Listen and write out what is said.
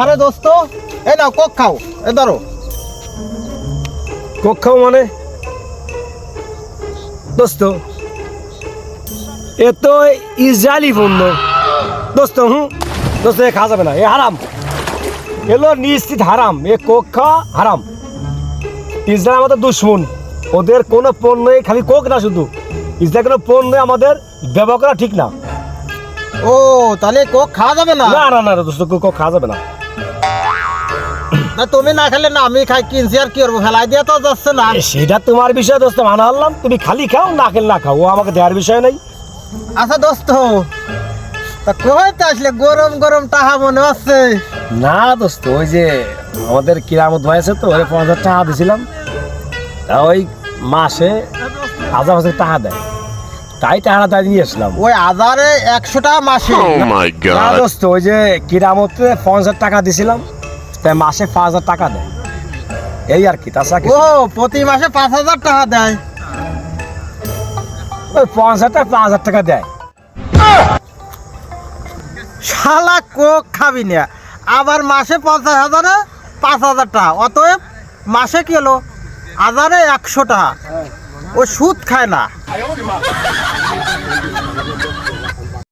আরে দোস্ত এ নাও, কোক খাও এ ধরো। কক্ষ মানে? দোস্ত, এ তো ইসরায়েলি পণ্য দোস্ত হুম দোস্ত, এ খাওয়া যাবে না, এ হারাম। এলো নিশ্চিত হারাম, এ কোক খাওয়া হারাম। ইসরায়েল আমাদের দুশ্মন, ওদের কোনো পণ্যই খালি কোক না শুধু। ইসরায়েল কোনো পণ্যই আমাদের ব্যবহার করা ঠিক না। ও তাহলে কোক খাওয়া যাবে না? না না না দোস্ত কোক খাওয়া যাবে না। না তুমি না খেলে না আমি খাই কিনছি আর কি করব ফেলাই দিয়ে তো যাচ্ছে না। সেটা তোমার বিষয় দোস্ত মানা হলাম তুমি খালি খাও না খেলে না খাও ও আমাকে দেওয়ার বিষয় নেই। আচ্ছা দোস্ত তা কইতে আসলে গরম গরম টাহা মনে হচ্ছে? না দোস্ত ওই যে আমাদের কিরামত ভাই আছে তো ওরে পঞ্চাশ টাকা দিয়েছিলাম তা ওই মাসে হাজার হাজার টাকা দেয়। তাই টাকাটা তাই নিয়ে এসলাম ওই হাজারে একশো টাকা মাসে। Oh না দোস্ত ওই যে কিরামতে পঞ্চাশ টাকা দিয়েছিলাম তাই মাসে পাঁচ হাজার টাকা দেয়। এই আর কি তাছাড়া ও প্রতি মাসে পাঁচ হাজার টাকা দেয়। ওই পঞ্চাশ টাকা পাঁচ হাজার টাকা দেয়। শালা কোক খাবি না। আবার মাসে পঞ্চাশ হাজারে পাঁচ হাজার টাকা অতএব মাসে কি হলো? হাজারে একশো টাকা। ও সুদ খায় না।